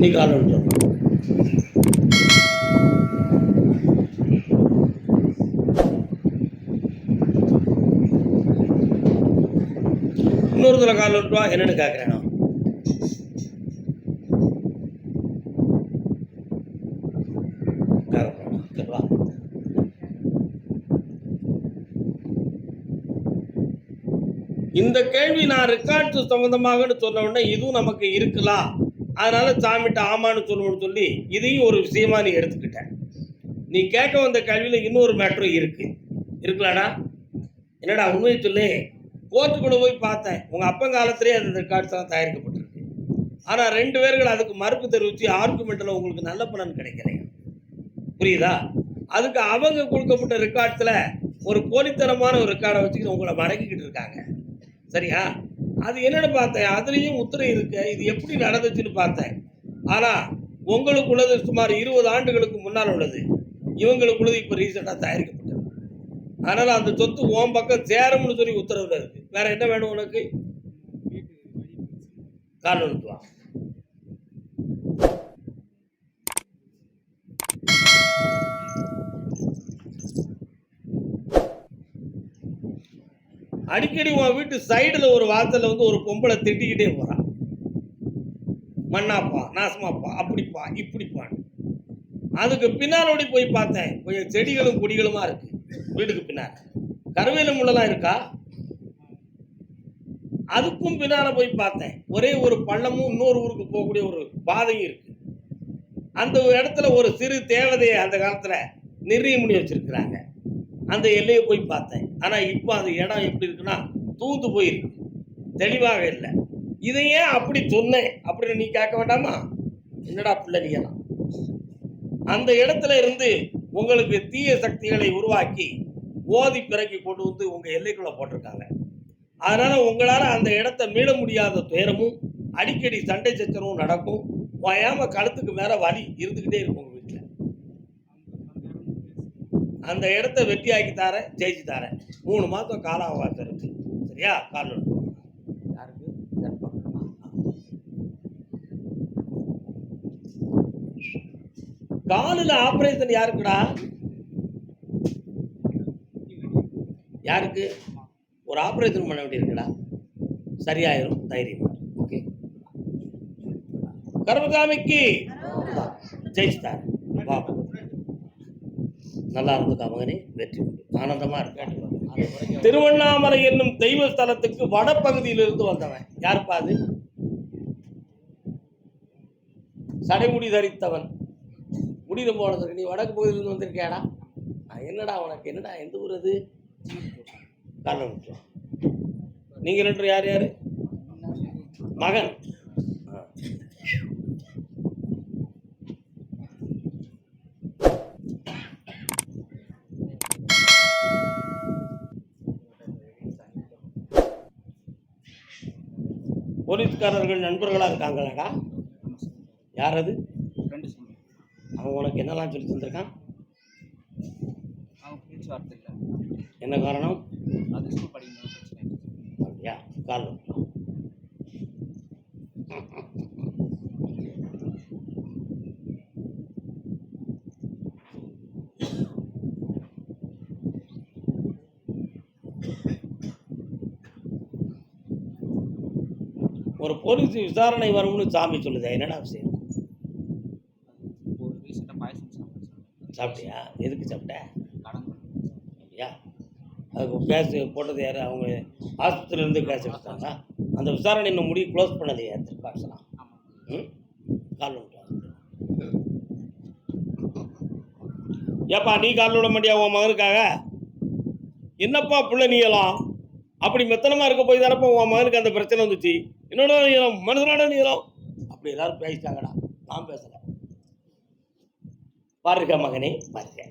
நீ கால் இன்னொரு தடவை கால் விட்டுவா என்னன்னு கேட்குறேன் நான் இந்த கேள்வி நான் ரெக்கார்ட்ஸ் சம்பந்தமாகன்னு சொன்ன உடனே இதுவும் நமக்கு இருக்கலாம். அதனால சாமிட்ட ஆமான்னு சொல்லணும்னு சொல்லி இதையும் ஒரு விஷயமா நீ எடுத்துக்கிட்ட. நீ கேட்க வந்த கல்வியில் இன்னொரு மேட்ரும் இருக்கு. இருக்கலாடா. என்னடா உண்மையை சொல்லு. கோர்ட்டுக்குள்ள போய் பார்த்தேன். உங்கள் அப்பன் காலத்திலே அந்த ரெக்கார்ட்ஸெல்லாம் தயாரிக்கப்பட்டிருக்கு. ஆனால் ரெண்டு பேர்கள் அதுக்கு மறுப்பு தெரிவித்து ஆர்குமெண்ட்டில் உங்களுக்கு நல்ல பலன் கிடைக்கலையா? புரியுதா? அதுக்கு அவங்க கொடுக்கப்பட்ட ரெக்கார்ட்ஸில் ஒரு போலித்தனமான ஒரு ரெக்கார்டை வச்சுக்கிட்டு உங்களை மடக்கிக்கிட்டு இருக்காங்க. சரியா? அது என்னென்னு பார்த்தேன். அதுலேயும் உத்தரவு இருக்கு. இது எப்படி நடந்துச்சுன்னு பார்த்தேன். ஆனால் உங்களுக்கு உள்ளது சுமார் இருபது ஆண்டுகளுக்கு முன்னால் உள்ளது. இவங்களுக்கு உள்ளது இப்போ ரீசெண்டாக தயாரிக்கப்பட்டது. அதனால் அந்த சொத்து ஓம் பக்கம் சேரும்னு சொல்லி உத்தரவில் இருக்குது வேறு என்ன வேணும் உனக்கு? கால் வா. அடிக்கடி உன் வீட்டு சைடில் ஒரு வாசல்ல வந்து ஒரு பொம்பளை திட்டிக்கிட்டே போறான் மண்ணாப்பா நாசமாப்பா அப்படிப்பா இப்படிப்பான்னு. அதுக்கு பின்னாலோடி போய் பார்த்தேன். கொஞ்சம் செடிகளும் கொடிகளுமா இருக்கு. வீட்டுக்கு பின்னால். கருவேல முள்ளெல்லாம் இருக்கா? அதுக்கும் பின்னால போய் பார்த்தேன். ஒரே ஒரு பள்ளமும் இன்னொரு ஊருக்கு போகக்கூடிய ஒரு பாதையும் இருக்கு. அந்த இடத்துல ஒரு சிறு தேவதையை அந்த காலத்துல நிர்ணய பண்ணி வச்சிருக்கிறாங்க. அந்த எல்லையை போய் பார்த்தேன். ஆனா இப்போ அந்த இடம் எப்படி இருக்குன்னா தூந்து போயிருக்கு. தெளிவாக இல்லை. இதை ஏன் அப்படி சொன்னேன்? அப்படின்னு நீ கேட்க வேண்டாமா? என்னடா பிள்ளை நீ அந்த இடத்துல இருந்து உங்களுக்கு தீய சக்திகளை உருவாக்கி ஓதி பிறக்கி கொண்டு வந்து உங்க எல்லைக்குள்ள போட்டிருக்காங்க. அதனால உங்களால அந்த இடத்த மீள முடியாத துயரமும் அடிக்கடி சண்டை சச்சரவும் நடக்கும். வயாமல் கழுத்துக்கு மேல வலி இருந்துக்கிட்டே இருக்கும். அந்த இடத்த வெட்டியாக்கி தரேன் ஜெயிச்சு தரேன். மூணு மாதம் கால அவகாசம் இருக்கு. சரியா? கால்? காலில் ஆபரேஷன் யாருக்குடா? யாருக்கு? ஒரு ஆபரேஷன் பண்ண வேண்டியிருக்குடா. சரியாயிரும் தைரியம். ஓகே கர்மசாமிக்கு ஜெயிச்சுட்டார் வா நல்லா இருந்துக்கா மகனே. வெற்றி ஆனந்தமாக ஆனந்தமா திருவண்ணாமலை என்னும் தெய்வ ஸ்தலத்துக்கு வடப்பகுதியிலிருந்து வந்தவன். யாருப்பா அது? சடைமுடி தரித்தவன். முடிவு போனதுக்கு நீ வடக்கு பகுதியிலிருந்து வந்திருக்கியாடா? என்னடா உனக்கு? என்னடா எந்த ஊர் அது? காரணம் நீங்கள் என்று ரெண்டு யார்? மகன் ஆ. போலீஸ்காரர்கள் நண்பர்களாக இருக்காங்களாடா யார் அது? அவன் உனக்கு என்னெல்லாம் சொல்லி தந்திருக்கான்? அவங்க பேச்சுவார்த்தை இல்லை. என்ன காரணம். அப்படியா? கால் வைக்கலாம். ஒரு போலீஸ் விசாரணை வரும்னு சாமி சொல்லுதே. என்னடா விஷயம்? சாப்பிட்டியா? எதுக்கு சாப்பிட்ட? கடன் அப்படியா? அதுக்கு கேஸ் போட்டது யார்? அவங்க ஆஸ்பத்திரியிலேருந்து கேஸ் எடுத்தாங்க அந்த விசாரணை இன்னும் முடிவு க்ளோஸ் பண்ணது யார் திருப்பாசலாம் ம்? கால் ஏப்பா நீ கால் விட மாட்டியா உன் மகனுக்காக? என்னப்பா பிள்ளை நீளம் அப்படி மெத்தனமாக இருக்க போய் தானப்பா உன் மகனுக்கு அந்த பிரச்சனை வந்துச்சு? என்னோட நீளம் மனுஷனோட நீளம் அப்படி எல்லாரும் பேசிட்டாங்கடா. நான் பேசலை. பாருக்க மகனே பாருங்க.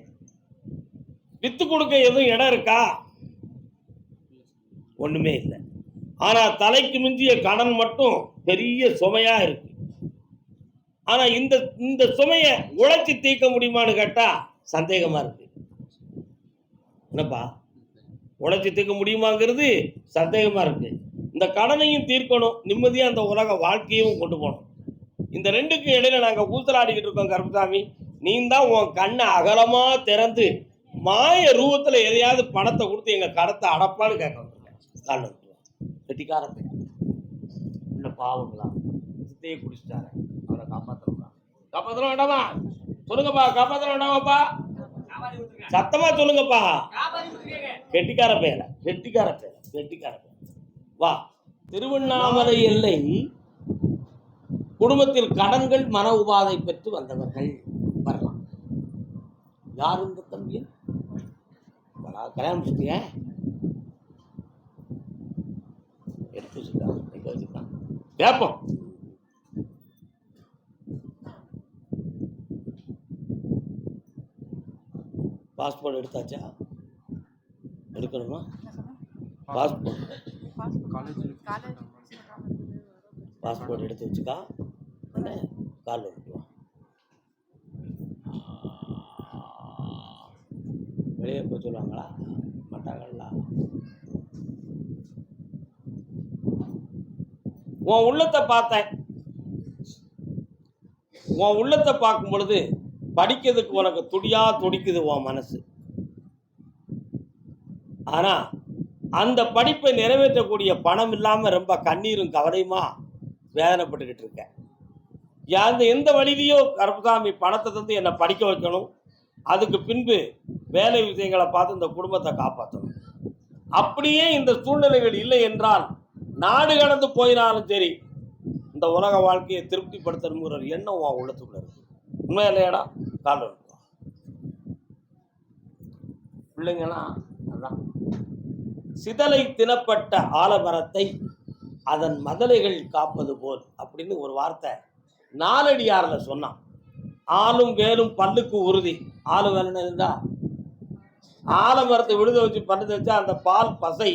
வித்து கொடுக்க எதுவும் இடம் இருக்கா? ஒண்ணுமே இல்லை. ஆனா தலைக்கு மிஞ்சிய கடன் மட்டும் பெரிய சுமையா இருக்கு. ஆனா இந்த இந்த சுமையை உழைச்சி தீர்க்க முடியுமான்னு கேட்டா சந்தேகமா இருக்கு. என்னப்பா? உழைச்சி தீர்க்க முடியுமாங்கிறது சந்தேகமா இருக்கு. இந்த கடனையும் தீர்க்கணும் நிம்மதியா அந்த உலக வாழ்க்கையும் கொண்டு போகணும். இந்த ரெண்டுக்கும் இடையில நாங்க ஊசலாடிக்கிட்டு இருக்கோம் கருப்பசாமி. நீ தான் உன் கண்ணை அகலமா திறந்து மாய ரூபத்துல எதையாவது பணத்தை கொடுத்து எங்க கடத்தை அடப்பான்னு கேட்க வந்திருக்கேன் காலில் கெட்டிக்கார பையன் இந்த பாவங்களா. சித்தையை குடிச்சிட்டாரு. அவரை காப்பாற்றலாம் காப்பாற்ற வேண்டாமா? சொல்லுங்கப்பா காப்பாற்ற வேண்டாமாப்பா? சத்தமா சொல்லுங்கப்பா. கெட்டிக்கார பேர கெட்டிக்கார பேர கெட்டிக்கார பேர. வா. திருவண்ணாமலை எல்லை குடும்பத்தில் கடன்கள் மன உபாதை பெற்று வந்தவர்கள் வரலாம். யார் இந்த தம்பி கல்யாணம் முடிச்சிட்டிய? எடுத்து வச்சுருக்கான் கேட்போம் பாஸ்போர்ட் எடுத்தாச்சா? எடுக்கணுமா? பாஸ்போர்ட் காலேஜ் பாஸ்போர்ட் எடுத்து வச்சுக்கா என்ன கால் வந்துட்டு வா வெளியே போய் சொல்லுவாங்களா? மாட்டாங்கல்ல. உன் உள்ளத்தை பார்த்தேன். உன் உள்ளத்தை பார்க்கும் பொழுது படிக்கிறதுக்கு உனக்கு துடியா துடிக்குது உன் மனசு. ஆனா அந்த படிப்பை நிறைவேற்றக்கூடிய பணம் இல்லாமல் ரொம்ப கண்ணீரும் கவலையுமா வேதனைப்பட்டுக்கிட்டு இருக்கேன் அந்த எந்த வழியிலையோ கருப்புசாமி பணத்தை தந்து என்னை படிக்க வைக்கணும். அதுக்கு பின்பு வேலை விஷயங்களை பார்த்து இந்த குடும்பத்தை காப்பாற்றணும். அப்படியே இந்த சூழ்நிலைகள் இல்லை என்றால் நாடு கடந்து போயினாலும் சரி இந்த உலக வாழ்க்கையை திருப்திப்படுத்தணுங்கிற ஒரு எண்ணம் உன் உள்ளத்துக்குள்ள இருக்கு. உண்மை இல்லையாடா? கால் இருக்கு பிள்ளைங்களாம் அதான். சிதலை தினப்பட்ட ஆலமரத்தை அதன் மதலைகள் காப்பது போல் அப்படின்னு ஒரு வார்த்தை நாலடியாரில் சொன்னான். ஆளும் வேலும் பல்லுக்கு உறுதி. ஆளும் வேலுன்னு இருந்தா? ஆலமரத்தை விழுத வச்சு பல்லு வச்சா அந்த பால் பசை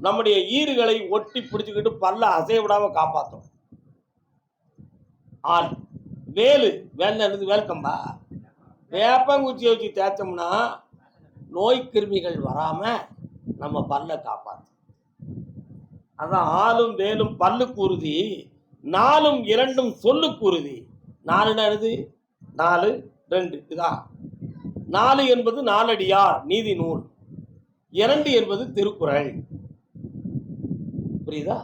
நம்முடைய ஈறுகளை ஒட்டி பிடிச்சுக்கிட்டு பல்ல அசைய விடாம காப்பாற்றும் ஆள் வேலு வேலை இருந்து வேல்கம்பா? வேப்பங்குச்சியை வச்சு தேய்ச்சோம்னா நோய் கிருமிகள் வராமல் நம்ம பல்ல காப்பாற்று அதான் ஆளும் வேலும் பல்லுக்கு உறுதி நாலும் இரண்டும் சொல்லுக்கு உறுதி நாலு என்னது நாலு ரெண்டு. இதான் நாலு என்பது நாலடியார் நீதி நூல். இரண்டு என்பது திருக்குறள். புரியுதா?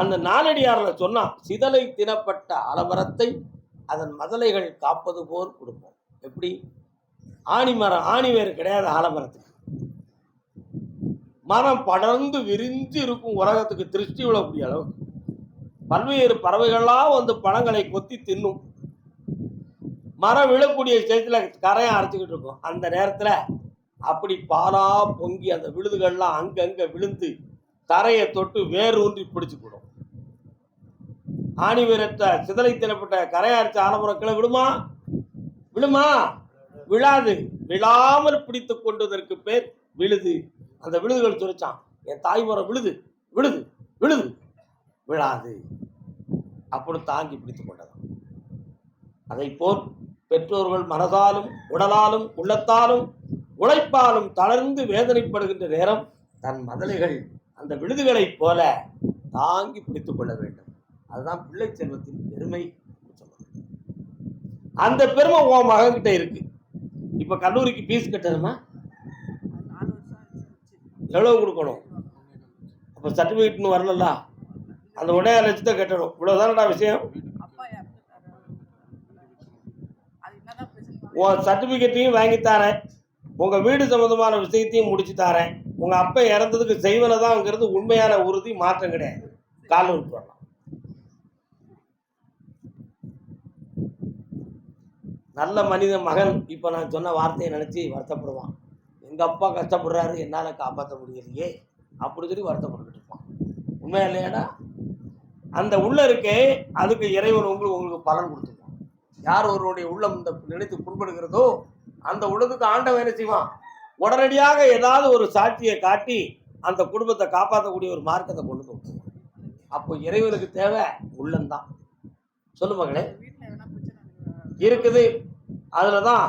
அந்த நாலடியாரில் சொன்னான் சிதலை தினப்பட்ட அலமரத்தை அதன் மதலைகள் காப்பது போல் கொடுப்போம். எப்படி? ஆணி மரம் ஆணி வேறு கிடையாது ஆலமரத்துக்கு. மரம் படர்ந்து விரிஞ்சு இருக்கும் உலகத்துக்கு திருஷ்டி விழக்கூடிய அளவுக்கு. பல்வேறு பறவைகள்லாம் வந்து பழங்களை கொத்தி தின்னும். மரம் விழக்கூடிய ஸ்டேஜில் கரையை அரைச்சிக்கிட்டு இருக்கும். அந்த நேரத்தில் அப்படி பாலா பொங்கி அந்த விழுதுகள்லாம் அங்கங்கே விழுந்து தரையை தொட்டு வேர் ஊன்றி பிடிச்சுக்கிடும் ஆணி வீரற்ற சிதலை தினப்பட்ட கரையை அரைச்ச ஆலமரக்கிளை விடுமா? விழுமா? விழாது. விழாமல் பிடித்து கொண்டதற்கு பேர் விழுது. அந்த விழுதுகள் துரைச்சான். என் தாய்மரம் விழுது விழுது விழுது. விழாது. அப்படின்னு தாங்கி பிடித்து கொண்டதாம். அதை போல் பெற்றோர்கள் மனதாலும் உடலாலும் உள்ளத்தாலும் உழைப்பாலும் தளர்ந்து வேதனைப்படுகின்ற நேரம் தன் மதலைகள் அந்த விழுதுகளைப் போல தாங்கி பிடித்துக் கொள்ள வேண்டும். அதுதான் பிள்ளை செல்வத்தின் பெருமை அந்த பெருமை உன் மகன்கிட்ட இருக்கு. இப்ப கல்லூரிக்கு ஃபீஸ் கட்டணுமா? எவ்வளவு கொடுக்கணும். அப்போ சர்டிஃபிகேட்னு வரலல்ல? அந்த உடனே லட்சத்தை கட்டணும். இவ்வளோதானடா விஷயம்? உன் சர்டிஃபிகேட்டையும் வாங்கி தரேன். உங்கள் வீடு சம்மந்தமான விஷயத்தையும் முடிச்சு தரேன். உங்கள் அப்பா இறந்ததுக்கு செய்வனை தான்ங்கிறது உண்மையான உறுதி மாற்றம் கிடையாது. கால் வரலாம். நல்ல மனித மகன் இப்போ நான் சொன்ன வார்த்தையை நினச்சி வருத்தப்படுவான். எங்கள் அப்பா கஷ்டப்படுறாரு என்னால் காப்பாற்ற முடியலையே அப்படி சொல்லி வருத்தப்பட்டுக்கிட்டு இருப்பான். உண்மையா இல்லையாடா? அந்த உள்ள இருக்கே அதுக்கு இறைவன் உங்களுக்கு உங்களுக்கு பலன் கொடுத்துருவான் யார் ஒருவருடைய உள்ளம் இந்த நினைத்து புண்படுகிறதோ அந்த உள்ளத்துக்கு ஆண்டவன் என்ன செய்வான்? உடனடியாக ஏதாவது ஒரு சாட்சியை காட்டி அந்த குடும்பத்தை காப்பாற்றக்கூடிய ஒரு மார்க்கத்தை கொண்டு வந்து அப்போ இறைவனுக்கு தேவை உள்ளம்தான். சொல்லு மகளே. இருக்குது. அதில் தான்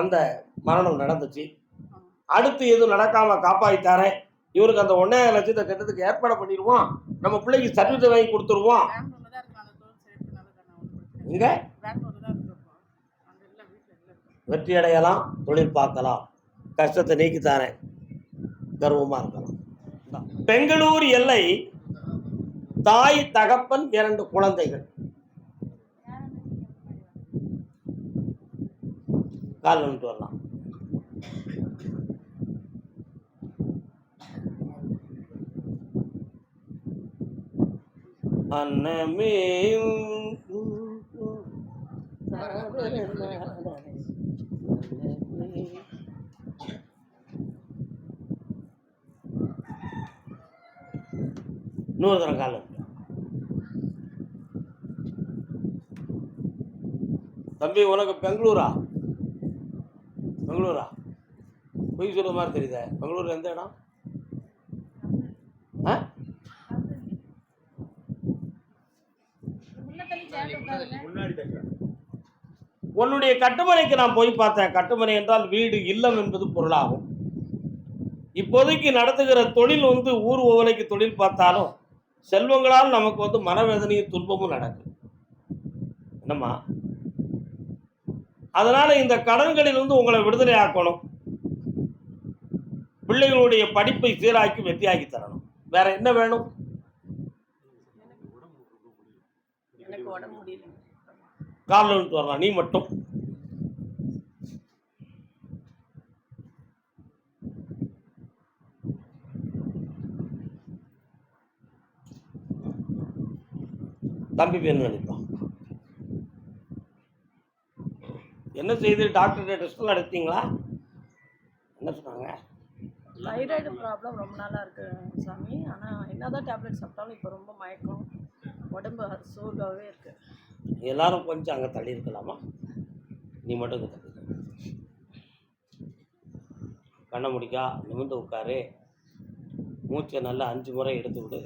அந்த மரணம் நடந்துச்சு. அடுத்து எதுவும் நடக்காம காப்பாற்றித்தாரேன் இவருக்கு அந்த ஒன்னே லட்சத்தை கட்டத்துக்கு ஏற்பாடு பண்ணிடுவோம். நம்ம பிள்ளைக்கு சர்டிஃபிகேட் வாங்கி கொடுத்துருவோம். இங்கே வெற்றி அடையலாம் தொழில் பார்க்கலாம். கஷ்டத்தை நீக்கித்தாரேன் கர்வமாக இருக்கலாம். பெங்களூர் எல்லை தாய் தகப்பன் இரண்டு குழந்தைகள். கால் வந்துட்டு வரலாம். அன்னமே இன்னொரு தரம் காலம் தம்பி உனக்கு பெங்களூரா? பெங்களூரா? பொய் சொல்ற மாதிரி தெரியுதா. பெங்களூர் எந்த இடம்? ஆ? உன்னுடைய கட்டுமனைக்கு நான் போய் பார்த்தேன். கட்டுமனை என்றால் வீடு இல்லம் என்பது பொருளாகும். இப்போதைக்கு நடத்துகிற தொழில் வந்து ஊர் ஓவலைக்கு தொழில் பார்த்தாலும் செல்வங்களால் நமக்கு வந்து மனவேதனையும் துன்பமும் நடக்குது என்னம்மா? அதனால இந்த கடன்களில் இருந்து உங்களை விடுதலை ஆக்கணும். பிள்ளைகளுடைய படிப்பை சீராக்கி வெற்றியாக்கி தரணும். வேற என்ன வேணும்? உடம்பு முடியல. காலில் விட்டு வரலாம் நீ மட்டும். தம்பி பேர் நினைப்பான் என்ன செய்து டாக்டர் டெஸ்ட்லாம் எடுத்தீங்களா? என்ன சொன்னாங்க? தைராய்டு ப்ராப்ளம் ரொம்ப நாளாக இருக்கு சாமி. ஆனால் என்னதான் டேப்லெட் சாப்பிட்டாலும் இப்போ ரொம்ப மயக்கம். உடம்பு அது சோர்வாகவே இருக்கு. எல்லாரும் கொஞ்சம் அங்கே தள்ளி இருக்கலாமா நீ மட்டும் இங்கே தள்ளி கண்ணை முடிக்கா நிமிர்ந்து உட்காரு. மூச்சை நல்லா அஞ்சு முறை எடுத்து விடு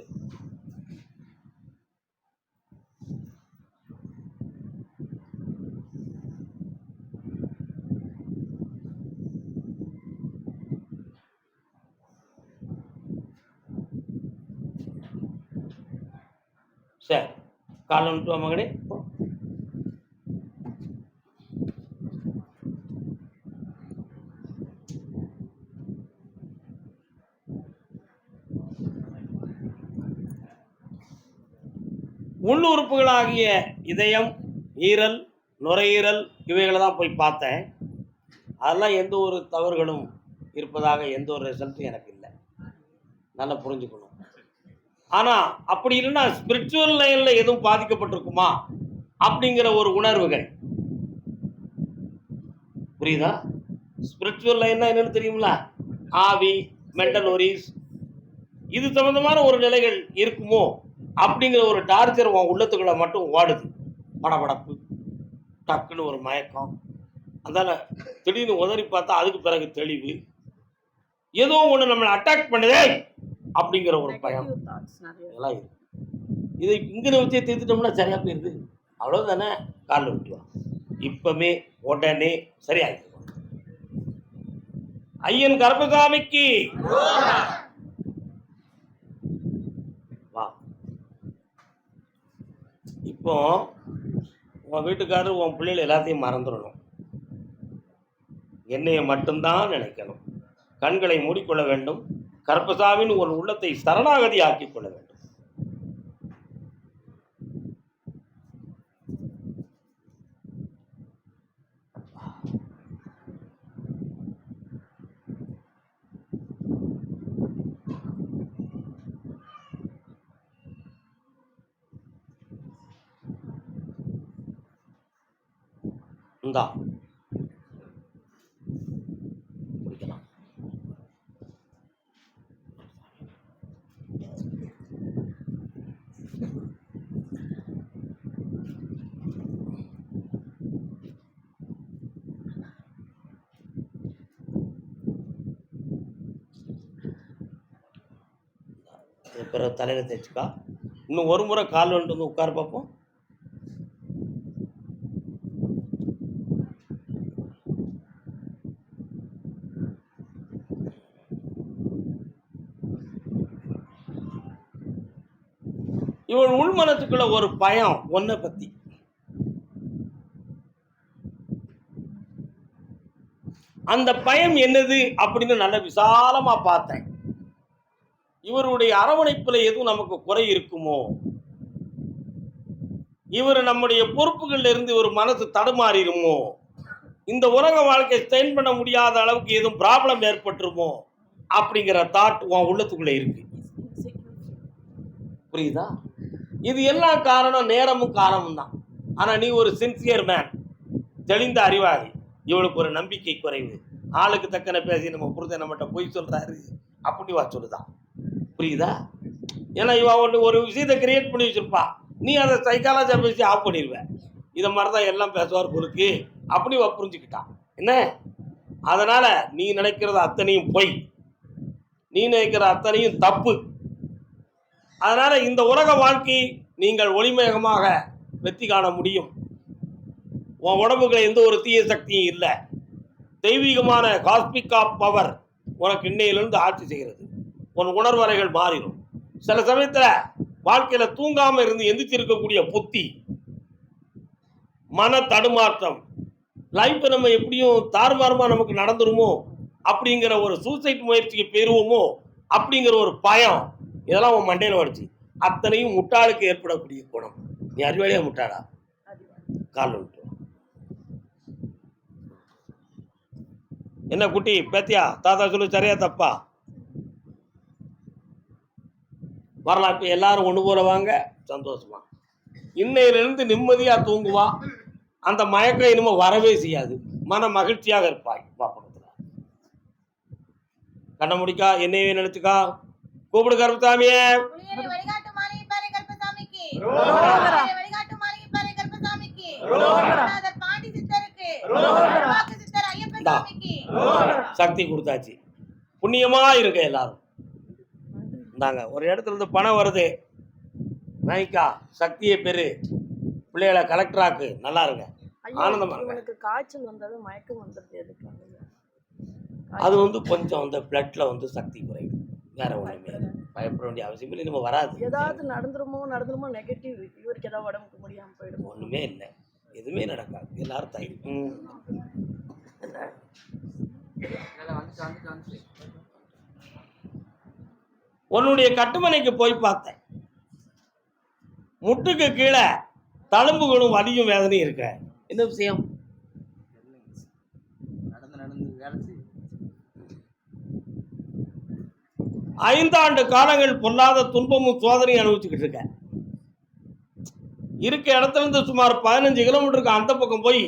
சரி காலை விட்டு வா உள்ளுறுப்புகளாகிய இதயம் ஈரல் நுரையீரல் இவைகளை தான் போய் பார்த்தேன். அதெல்லாம் எந்த ஒரு தவறுகளும் இருப்பதாக எந்த ஒரு ரிசல்ட்டும் எனக்கு இல்லை. நல்லா புரிஞ்சுக்கணும். ஆனால் அப்படி இல்லைன்னா ஸ்பிரிச்சுவல் லைனில் எதுவும் பாதிக்கப்பட்டிருக்குமா? அப்படிங்கிற ஒரு உணர்வுகள். புரியுதா? ஸ்பிரிச்சுவல் லைன்னா என்னன்னு தெரியுங்களா ஆவி மென்டல் ஒரிஸ் இது சம்பந்தமான ஒரு நிலைகள் இருக்குமோ? அப்படிங்கிற ஒரு டார்ச்சர் உன் உள்ளத்துக்குள்ள மட்டும் ஓடுது. படபடப்பு டக்குன்னு ஒரு மயக்கம். அதனால திடீர்னு உதறி பார்த்தா அதுக்கு பிறகு தெளிவு. ஏதோ ஒன்று நம்மளை அட்டாக் பண்ணுதே. அப்படிங்கிற ஒரு பயம். இதெல்லாம் இருக்கு. இதை இங்கே வச்சே தீர்த்துட்டோம்னா சரியா போயிருது. அவ்வளோதானே காலில் விட்டுருவான் இப்பமே உடனே சரியாயிடும் ஐயன் கருப்பசாமிக்கு வா. இப்போ உன் வீட்டுக்காரர் உன் பிள்ளைகள் எல்லாத்தையும் மறந்துடணும். என்னைய மட்டும்தான் நினைக்கணும். கண்களை மூடிக்கொள்ள வேண்டும். கருப்பசாமின்னு ஒரு உள்ளத்தை சரணாகதி ஆக்கிக் கொள்ள வேண்டும். இந்தா. பிறகு தலையில் தேய்ச்சிக்கா. இன்னும் ஒரு முறை கால் வந்து உட்கார பார்ப்போம் இவன் உள்மனத்துக்குள்ள ஒரு பயம் ஒன்றை பற்றி அந்த பயம் என்னது அப்படின்னு நல்ல விசாலமாக பார்த்தேன். இவருடைய அரவணைப்பில் எதுவும் நமக்கு குறை இருக்குமோ? இவர் நம்முடைய பொறுப்புகள்ல இருந்து ஒரு மனசு தடுமாறிடுமோ? இந்த உலக வாழ்க்கை ஸ்டெயின் பண்ண முடியாத அளவுக்கு எதுவும் ப்ராப்ளம் ஏற்பட்டுருமோ? அப்படிங்கிற தாட் உன் உள்ளத்துக்குள்ளே இருக்கு. புரியுதா? இது எல்லாம் காரணம் நேரமும் காரணமும் தான் ஆனால் நீ ஒரு சின்சியர் மேன் தெளிந்த அறிவாளி. இவளுக்கு ஒரு நம்பிக்கை குறைவு. ஆளுக்கு தக்கன பேசி நம்ம புரித நம்மகிட்ட பொய் சொல்கிறாரு அப்படி வா சொல்லுதான். புரியுதா? ஏன்னா இவன் ஒன்று ஒரு விஷயத்தை கிரியேட் பண்ணி வச்சிருப்பா. நீ அதை சைக்காலஜியாக பேசி ஆஃப் பண்ணிடுவேன் இதை மாதிரி தான் எல்லாம் பேசுவார் குறுக்கு அப்படி இவன் புரிஞ்சுக்கிட்டான். என்ன? அதனால் நீ நினைக்கிறது அத்தனையும் பொய். நீ நினைக்கிற அத்தனையும் தப்பு. அதனால் இந்த உலக வாழ்க்கை நீங்கள் ஒளிமயமாக வெற்றி காண முடியும். உன் உடம்புக்குள்ள எந்த ஒரு தீய சக்தியும் இல்லை. தெய்வீகமான காஸ்பிக் ஆஃப் பவர் உனக்கு இன்னையிலிருந்து ஆட்சி செய்கிறது. உன் உணர்வறைகள் மாறிடும். சில சமயத்தில் வாழ்க்கையில் தூங்காமல் இருந்து எந்திரிச்சிருக்கக்கூடிய புத்தி மன தடுமாற்றம் லைஃப் நம்ம எப்படியும் தாறுமாறுமா நமக்கு நடந்துருமோ அப்படிங்கிற ஒரு சூசைட் முயற்சிக்கு பெறுவோமோ அப்படிங்கிற ஒரு பயம் இதெல்லாம் உன் மண்டையில் வடிச்சு அத்தனையும் முட்டாளுக்கு ஏற்படக்கூடிய குணம். நீ அறிவாளியா முட்டாளா? கால் என்ன குட்டி பேத்தியா தாத்தா சொல்லு சரியா தப்பா? வரலாற்று எல்லாரும் ஒன்று போல வாங்க. சந்தோஷமா. இன்னையிலிருந்து நிம்மதியாக தூங்குவா. அந்த மயக்கம் இனிமேல் வரவே செய்யாது. மன மகிழ்ச்சியாக இருப்பாய் பாப்பகத்தில் கண்ண முடிக்கா என்னையே நினைச்சுக்கா. கூப்பிடு கருப்பசாமியே. சக்தி கொடுத்தாச்சு. புண்ணியமா இருக்க எல்லாரும். இந்தாங்க ஒரு இடத்துல இருந்து பணம் வருது. வாங்கிக்கா சக்தியை பெரு பிள்ளைகளை கலெக்டராக்கு நல்லா இருங்க. ஐயோ, ஆனந்தமா இருங்க. இவனுக்கு காய்ச்சல் வந்தது மயக்கம் எதுக்கு அது வந்து கொஞ்சம் அந்த பிளட்ல வந்து சக்தி குறையும். வேற ஒண்ணுமே இல்லை. பயப்பட வேண்டிய அவசியம் இல்லை. நம்ம வராது. ஏதாவது நடந்துருமோ நடந்துருமோ நெகட்டிவ் இவருக்கு ஏதாவது உடம்புக்கு முடியாம போயிடுமோ. ஒண்ணுமே இல்லை. எதுவுமே நடக்காது. எல்லாரும் தைரியம் ம். உன்னுடைய கட்டுமனைக்கு போய் பார்த்தேன். முட்டுக்கு கீழே தழும்புகளும் வலியும் வேதனையும் இருக்க. என்ன விஷயம்? ஐந்தாண்டு காலங்கள் பொல்லாத துன்பமும் சோதனையும் அனுபவிச்சுக்கிட்டு இருக்க. இருக்க இடத்துல இருந்து சுமார் பதினஞ்சு கிலோமீட்டருக்கு அந்த பக்கம் போய்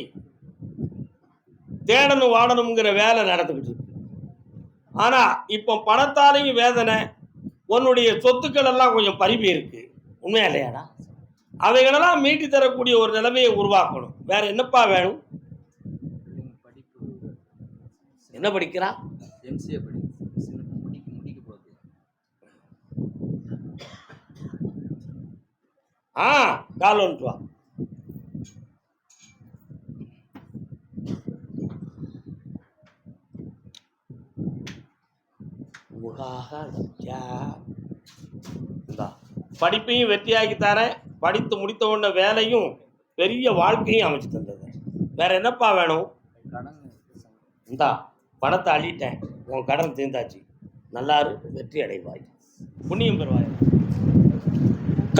தேடணும் வாடணுங்கிற வேலை நடந்துக்கிட்டு இருக்கு. ஆனா இப்போ பணத்தாலையும் வேதனை உன்னுடைய சொத்துக்கள் எல்லாம் கொஞ்சம் பறிப்பு இருக்கு. உண்மையா இல்லையாடா? அவைகளெல்லாம் மீட்டி தரக்கூடிய ஒரு நிலைமையை உருவாக்கணும். வேற என்னப்பா வேணும்? என்ன படிக்கிறா? எம்சிஏ படி. ஆ கால் வந்துட்டு வா. முகாக இந்தா, படிப்பையும் வெற்றியாக்கி தரேன் படித்து முடித்த உடனே வேலையும் பெரிய வாழ்க்கையும் அமைச்சு தந்தது. வேற என்னப்பா வேணும்? இந்தா பணத்தை அள்ளிட்டேன். உன் கடன் தீர்ந்தாச்சு. நல்லாரு வெற்றி அடைவாய். புண்ணியம் பெறுவாய்.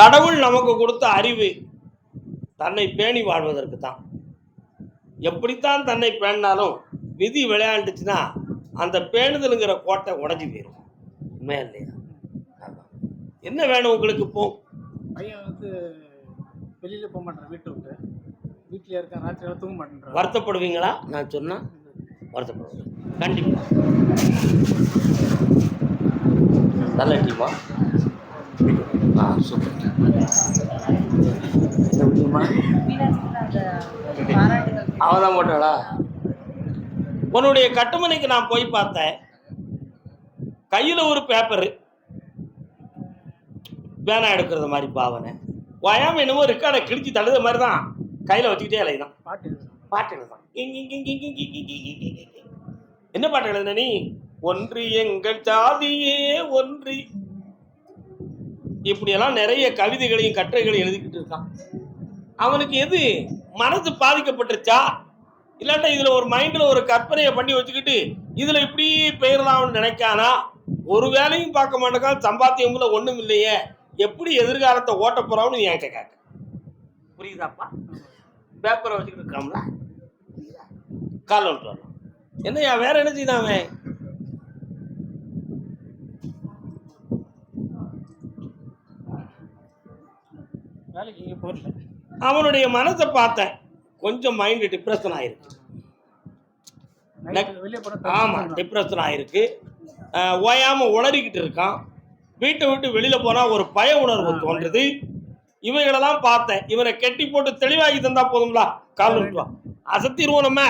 கடவுள் நமக்கு கொடுத்த அறிவு தன்னை பேணி வாழ்வதற்கு தான் எப்படித்தான் தன்னை பேணினாலும் விதி விளையாண்டுச்சுன்னா அந்த பேணுதலுங்கிற கோட்டை உடஞ்சி போயிடும் உண்மையா இல்லையா. என்ன வேணும் உங்களுக்கு இப்போ? பையன் வந்து வெளியில் போக மாட்டான் வீட்டை விட்டு. வீட்டில் இருக்கான் ராத்திரி தூங்க மாட்டேன்றான். வருத்தப்படுவீங்களா? நான் சொன்னா வருத்தப்படுவேன் கண்டிப்பா. நல்ல டீமா? ஆ சூப்பர். அவன் தான் போட்டாளா? உன்னுடைய கட்டுமனைக்கு நான் போய் பார்த்தேன். கையில் ஒரு பேப்பரு பேனா எடுக்கிறது மாதிரி பாவனை. வயாம என்னமோ ரெக்கார்டை கிழிச்சு தழுத மாதிரி தான். கையில் வச்சுக்கிட்டே இலையுதான் பாட்டு பாட்டு எழுதான் என்ன பாட்டு எழுதுன நீ? ஒன்று எங்கள் ஜாதியே ஒன்று. இப்படியெல்லாம் நிறைய கவிதைகளையும் கட்டுரைகளையும் எழுதிக்கிட்டு இருக்கான். அவனுக்கு எது? மனது பாதிக்கப்பட்டுருச்சா? இல்லாட்டா இதுல ஒரு மைண்ட்ல ஒரு கற்பனையை பண்ணி வச்சுக்கிட்டு இதுல இப்படி பெயரலாம்னு நினைக்கானா? ஒரு வேலையும் பார்க்க மாட்டேங்கான் சம்பாத்தியம்ல ஒண்ணும் இல்லையே. எப்படி எதிர்காலத்தை ஓட்ட போறான்னு என்கிட்ட கேட்க. புரியுதாப்பா? பேப்பரை வச்சுக்கிட்டு இருக்காங்களா கால் வந்துட்டு வரலாம் வேற என்ன அவன்? வேலைக்கு இங்கே போகல. அவனுடைய மனசை பார்த்தேன். கொஞ்சம் மைண்ட் டிப்ரெஷன் ஆயிருக்கு. போனால் ஆமாம் டிப்ரெஷன் ஆயிருக்கு. அஹ் ஓயாம உளறிக்கிட்டு இருக்கான். வீட்டை விட்டு வெளியில போனா ஒரு பய உணர்வு தோன்றுது. இவைகளெல்லாம் பார்த்தேன். இவனை கெட்டி போட்டு தெளிவாக்கி தந்தா போதும்ல? கால் அசத்திடுவோம் நம்ம.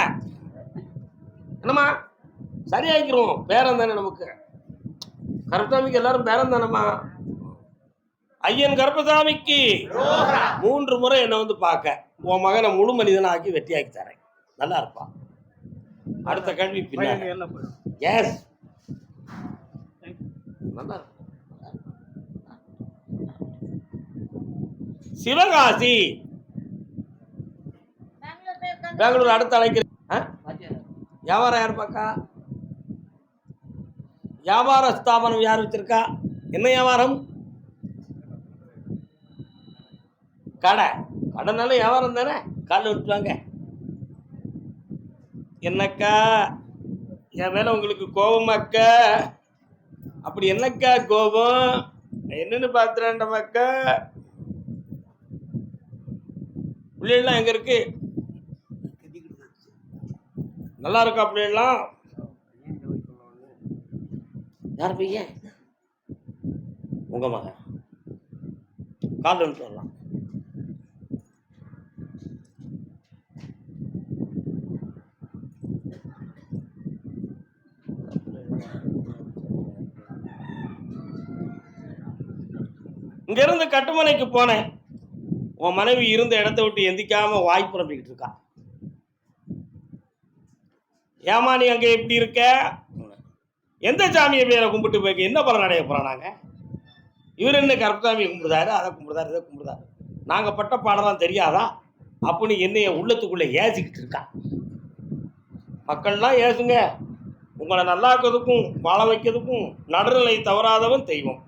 என்னம்மா? சரியாக்கிருவோம். பேரம் தானே நமக்கு. கருப்பசாமிக்கு எல்லாரும் பேரம் தானம்மா? ஐயன் கருப்பசாமிக்கு. மூன்று முறை என்னை வந்து பார்க்க. உன் மகனை முழு மனிதனாக்கி வெட்டியாக்கி தரேன். நல்லா இருப்பான் அடுத்த கேள்வி பின்னாடி. எஸ் நல்லா. சிவகாசி. பெங்களூர் அடுத்த அழைக்கிறேன் வியாபாரம் யார் பார்க்கா? வியாபார ஸ்தாபனம் யார் வச்சிருக்கா? என்ன வியாபாரம்? கடை. அடனாலும் வியாபாரம் தானே? காலில் விட்டுவாங்க என்னக்கா? என் மேலே உங்களுக்கு கோபமாக்கா அப்படி என்னக்கா கோபம்? என்னன்னு பார்த்துறேன்டமாக்கா பிள்ளைகள்லாம் எங்கே இருக்கு? நல்லா இருக்கா பிள்ளைகள்லாம்? யார் பையன்? உங்க மகன். கால் வந்துட்டு வரலாம் கட்டுமனைக்கு போனேன். உன் மனைவி இருந்த இடத்த விட்டு எந்திக்காம வாய் புறம்பிக்கிட்டு இருக்கா. ஏமா நீ அங்கே எப்படி இருக்க? எந்த சாமியை பேரை கும்பிட்டு போய் என்ன பலன் அடைய போகிறோம் நாங்கள் இவர் என்ன கருப்பசாமியை கும்பிடுதாரு அதை கும்பிடுதாரு இதை கும்பிடுதாரு நாங்கள் பட்ட பாடலாம் தெரியாதா? அப்படின்னு என்னைய உள்ளத்துக்குள்ளே ஏசிக்கிட்டு இருக்கா. மக்கள்லாம் ஏசுங்க. உங்களை நல்லாக்கிறதுக்கும் வாழ வைக்கிறதுக்கும் நடுநிலை தவறாதவன் தெய்வம்.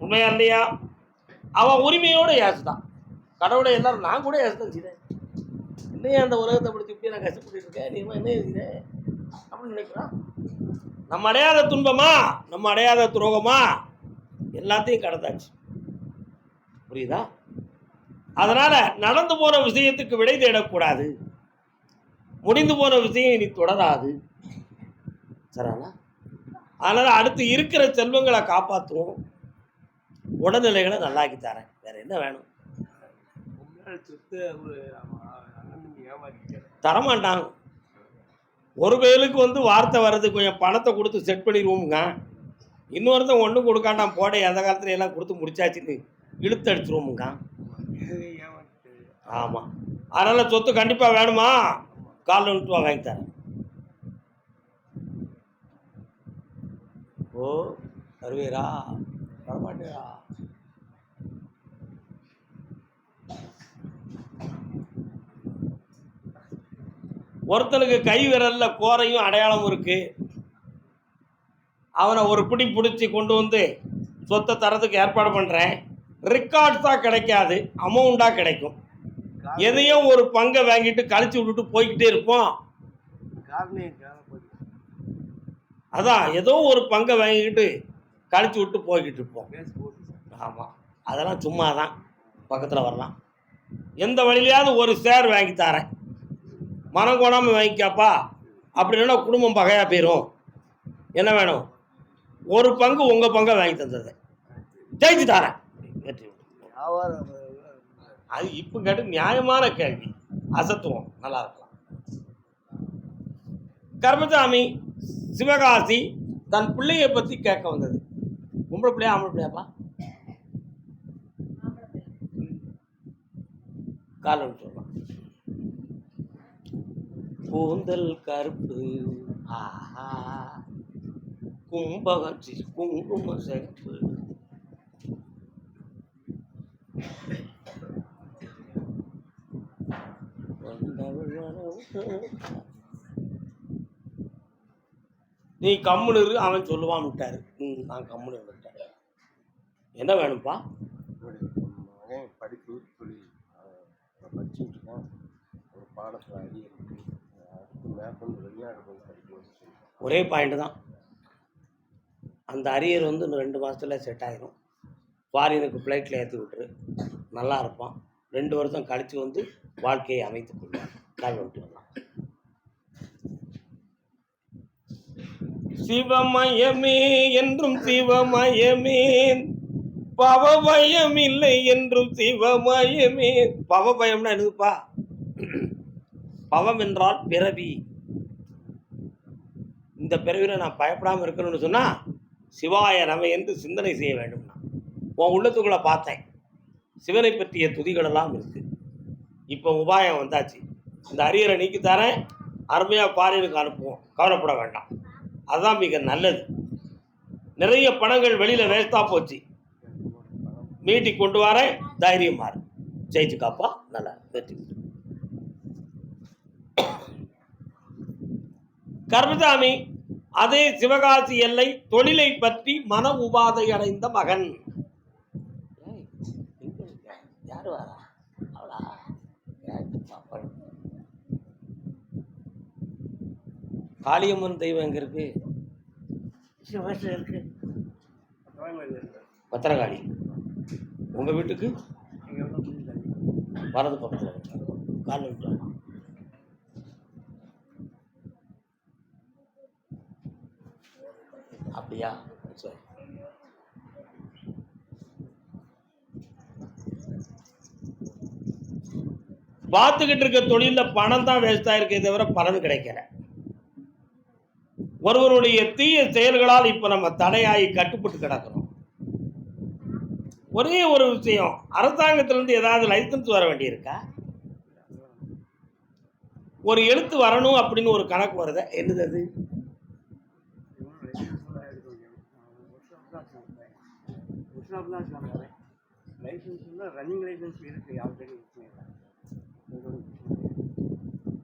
உண்மையா இல்லையா? அவன் உரிமையோடு ஏசுதான். கடவுளை எல்லாரும் நான் கூட ஏசுதான் செய்தேன். என்னையா அந்த உலகத்தை பிடிச்சி இப்படி நான் கஷ்டப்பட்டு இருக்கேன். நீ என்ன செய்தேன் அப்படின்னு நினைக்கிறான். நம்ம அடையாத துன்பமா? நம்ம அடையாத துரோகமா? எல்லாத்தையும் கடந்தாச்சு. புரியுதா? அதனால் நடந்து போன விஷயத்துக்கு விடை தேடக்கூடாது. முடிந்து போன விஷயம் இனி தொடராது. சரிங்களா அதனால் அடுத்து இருக்கிற செல்வங்களை காப்பாற்றுவோம் உடல்நிலைகளை நல்லாக்கி தரேன். வேற என்ன வேணும்? தரமாட்டாங்க. ஒரு கையிலுக்கு வந்து வார்த்தை வர்றது கொஞ்சம் பணத்தை கொடுத்து செட் பண்ணிடுவோமுங்க. இன்னொருத்தன் ஒன்றும் கொடுக்காண்டாம் போட எந்த காலத்துல எல்லாம் கொடுத்து முடிச்சாச்சுன்னு இழுத்து அடிச்சிருவோமுங்க. ஆமாம் அதனால் சொத்து கண்டிப்பாக வேணுமா? காலில் விட்டு வா வாங்கி தரேன். ஓ வருவீரா வரமாட்டீரா ஒருத்தனுக்கு கை விரல்ல கோரையும் அடையாளமும் இருக்கு. அவனை ஒரு பிடி பிடிச்சி கொண்டு வந்து சொத்தை தரத்துக்கு ஏற்பாடு பண்ணுறேன் ரெக்கார்ட்ஸாக கிடைக்காது அமௌண்ட்டாக கிடைக்கும். எதையும் ஒரு பங்கை வாங்கிட்டு கழிச்சு விட்டுட்டு போய்கிட்டே இருப்போம். அதான் ஏதோ ஒரு பங்கை வாங்கிக்கிட்டு கழிச்சு விட்டு போய்கிட்டு இருப்போம். ஆமாம் அதெல்லாம் சும்மா தான் பக்கத்தில் வரலாம். எந்த வழியிலையாவது ஒரு ஷேர் வாங்கி தரேன். மனம் கோணாமல் வாங்கிக்காப்பா. அப்படி இல்லைன்னா குடும்பம் பகையாக போயிடும் என்ன வேணும்? ஒரு பங்கு உங்கள் பங்கை வாங்கி தந்தது. ஜெயிச்சு தரேன். வெற்றி. அது இப்போ கேட்டு நியாயமான கேள்வி. அசத்துவம். நல்லா இருக்கலாம். கர்மசாமி சிவகாசி தன் பிள்ளையை பற்றி கேட்க வந்தது. பொம்பளை பிள்ளையா ஆம்பளை பிள்ளையாப்பா? காலை சொல்லலாம் கூந்தல் கருப்பு ஆஹா. கும்பகம் குங்கும சிகப்பு நீ கம்முனு அவன் சொல்லுவான் விட்டாரு. நான் கம்முனு என்ன வேணும்ப்பா? படிப்பு தொழில். படிச்சுட்டு இருக்கேன். ஒரு பாடத்தில் சொல்லிட்டேன் ஒரே பாயிண்ட் தான். அந்த அரியர் வந்து இன்னும் ரெண்டு மாதத்துல செட் ஆயிரும். ஃபாரினுக்கு ஃப்ளைட்டில் ஏற்றி விட்டுரு. நல்லா இருப்பான். ரெண்டு வருஷம் கழித்து வந்து வாழ்க்கையை அமைத்துக் கொள்வான். வரலாம் சிவமயமே என்றும் சிவமயமே பவபயம் இல்லை என்றும் சிவமயமே. பவபயம்னா என்னதுப்பா? பவம் என்றால் பிறவி. இந்த பிறவியில் நான் பயப்படாமல் இருக்கணும்னு சொன்னால் சிவாய நம்ம என்று சிந்தனை செய்ய வேண்டும்னா. உன் உள்ளத்துக்குள்ளே பார்த்தேன். சிவனை பற்றிய துதிகளெல்லாம் இருக்கு. இப்போ உபாயம் வந்தாச்சு. இந்த அரியரை நீக்கி தரேன். அருமையாக பாரியனுக்கு அனுப்புவோம். கவலைப்பட வேண்டாம். அதுதான் மிக நல்லது. நிறைய பணங்கள் வெளியில் வேஸ்ட்டாக போச்சு. மீட்டி கொண்டு வரேன். தைரியமா. ஜெயிச்சு காப்பா நல்லா வெற்றி. கர்மசாமி அதே சிவகாசி எல்லை தொழிலை பற்றி மன உபாதை அடைந்த மகன். காளியம்மன் தெய்வம் எங்க இருக்கு. பத்திரகாளி. உங்க வீட்டுக்கு? வரது பக்கத்தில் கால் விட்டு அப்படியா? சரி. பார்த்துக்கிட்டு இருக்க தொழிலில் பணம் தான் வேஸ்ட் இருக்கே தவிர பலன் கிடைக்கல. ஒருவருடைய தீய செயல்களால் இப்போ நம்ம தடையாகி கட்டுப்பட்டு கிடக்கிறோம். ஒரே ஒரு விஷயம் அரசாங்கத்திலேருந்து ஏதாவது லைசன்ஸ் வர வேண்டியிருக்கா? ஒரு எழுத்து வரணும் அப்படின்னு ஒரு கணக்கு வருது? என்னது அது? ரன்னிங்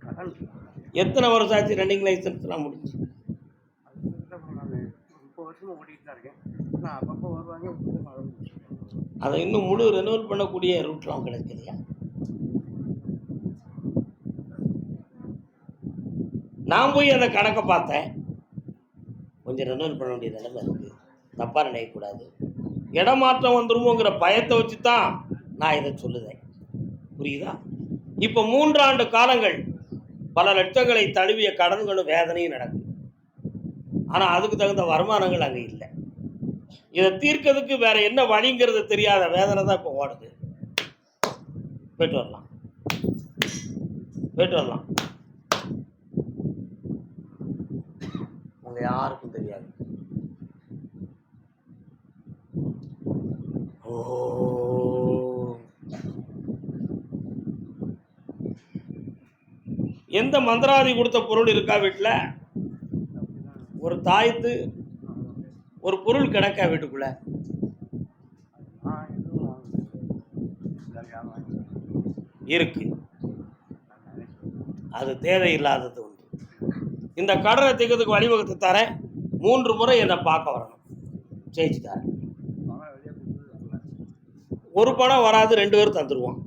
கடன் எத்தனை வருஷம் ஆச்சு ரன்னிங் லைசன்ஸ்லாம் முடிஞ்சு அதுக்கு நான் முப்பது வருஷமா ஓட்டிட்டு தான் இருக்கேன். அப்பப்போ வருவாங்க அதை இன்னும் முழு ரெனுவல் பண்ணக்கூடிய ரூட்லாம் இல்லையா? நான் போய் அந்த கணக்கை பார்த்தேன். கொஞ்சம் ரெனுவல் பண்ண வேண்டிய நிலைமை இருக்குது தப்பாக நினைக்கக்கூடாது இடமாற்றம் வந்துருமோங்கிற பயத்தை வச்சு தான் நான் இதை சொல்லுதேன். புரியுதா? இப்போ மூன்றாண்டு காலங்கள் பல லட்சங்களை தழுவிய கடன்களும் வேதனையும் நடக்கும். ஆனால் அதுக்கு தகுந்த வருமானங்கள் அங்கே இல்லை. இதை தீர்க்கிறதுக்கு வேற என்ன வழிங்கிறது தெரியாத வேதனை தான் இப்போ ஓடுது. போயிட்டு வரலாம். போயிட்டு வரலாம். உங்க யாருக்கும் தெரியாது. ஓ. எந்த மந்திராதி கொடுத்த பொருள் இருக்கா வீட்டில் ஒரு தாய்த்து ஒரு பொருள் கிடக்கா வீட்டுக்குள்ள. இருக்கு. அது தேவையில்லாதது ஒன்று. இந்த கடனை திக்கிறதுக்கு வழிவகுத்து தரேன். மூன்று முறை என்னை பார்க்க வரணும். ஜெயிச்சு தரேன். ஒரு பணம் வராது ரெண்டு பேரும் தந்துடுவோம்